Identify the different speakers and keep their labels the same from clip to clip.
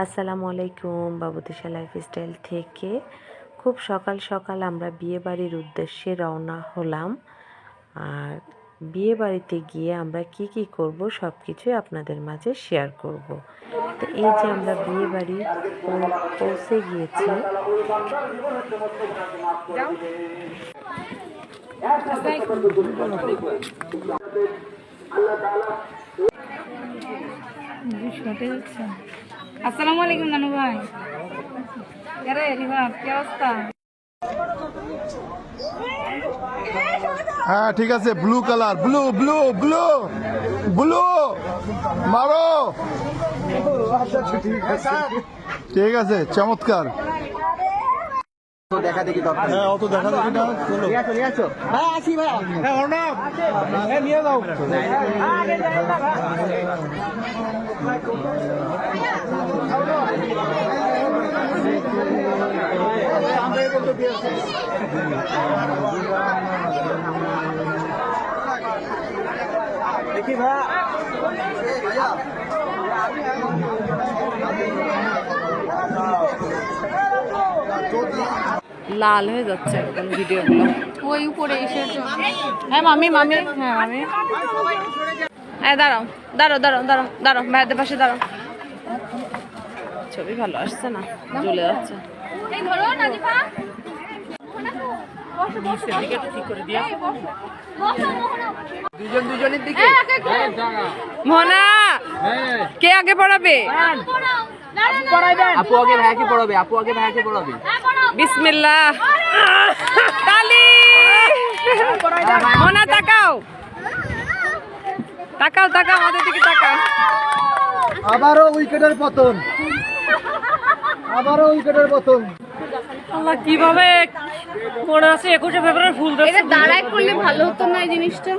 Speaker 1: আসসালামু আলাইকুম, বাবুদিশা লাইফস্টাইল থেকে। খুব সকাল সকাল আমরা বিয়ে বাড়ির উদ্দেশ্যে রওনা হলাম। আর বিয়ে বাড়িতে গিয়ে আমরা কি কি করব সব কিছুই আপনাদের মাঝে শেয়ার করব। তো এই যে আমরা বিয়ে বাড়ি পৌঁছে গিয়েছি।
Speaker 2: আসসালামু আলাইকুম নানু ভাই। আরে কি অবস্থা?
Speaker 3: হ্যাঁ ঠিক আছে blue colour blue blue blue blue মারো। ঠিক আছে চমৎকার।
Speaker 4: দেখা দেখি দরকার
Speaker 3: হ্যাঁ অত দেখা দেখি না চলো।
Speaker 4: নিয়ে আসো নিয়ে আসো। হ্যাঁ আসি ভাই।
Speaker 3: হ্যাঁ অর্ণব। হ্যাঁ নিয়ে যাও।
Speaker 4: দেখি ভাই।
Speaker 1: লাল হয়ে যাচ্ছে একদম ভিডিওগুলো।
Speaker 2: ওই উপরে এসে হ্যাঁ মামি মামি। হ্যাঁ মামি।
Speaker 1: হ্যাঁ দাঁড়াও দাঁড়াও দাঁড়াও দাঁড়াও দাঁড়াও ভাইদের পাশে দাঁড়াও। ছবি ভালো আসছে না? চলে যাচ্ছে।
Speaker 2: মোহনা। হ্যাঁ কে
Speaker 1: মোহনা কে আগে পড়াবে?
Speaker 4: আপু আগে পড়াবে আপু আগে ভাইকে পড়াবে
Speaker 2: হ্যাঁ পড়াও
Speaker 1: বিসমিল্লাহ তালি মোনা তাকাও তাকাও তাকাও আমাদের দিকে তাকাও
Speaker 3: আবারও উইকেটের পতন আবারও উইকেটের পতন
Speaker 1: আল্লাহ কীভাবে পড়ে আছে একুশে ফেব্রুয়ারি ফুল
Speaker 2: এটা দাঁড়ায় করলে ভালো হতো না এই জিনিসটা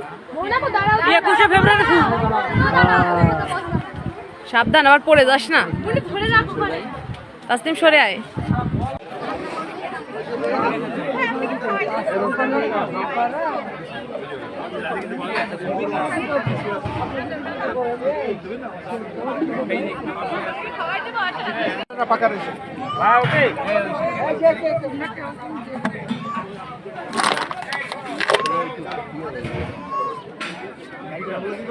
Speaker 1: একুশে ফেব্রুয়ারি ফুল সাবধান আবার পড়ে যাস না।
Speaker 2: উনি ধরে রাখো মানে
Speaker 1: তাসনিম সরে আয়।
Speaker 3: পাকা রয়েছে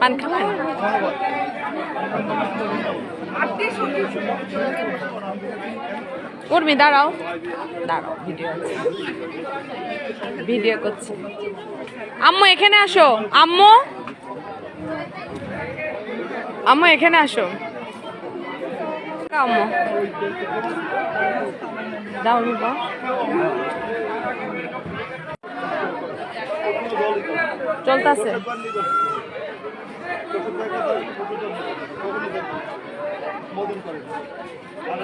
Speaker 1: পান খাবেন উর্মি, দাঁড়াও। দাঁড়াও, ভিডিও ভিডিও করছি। আম্মু, এখানে আসো। আম্মু? আম্মু, এখানে আসো। আম্মু। দাও রুবা চলতেছে। মোদন করে আর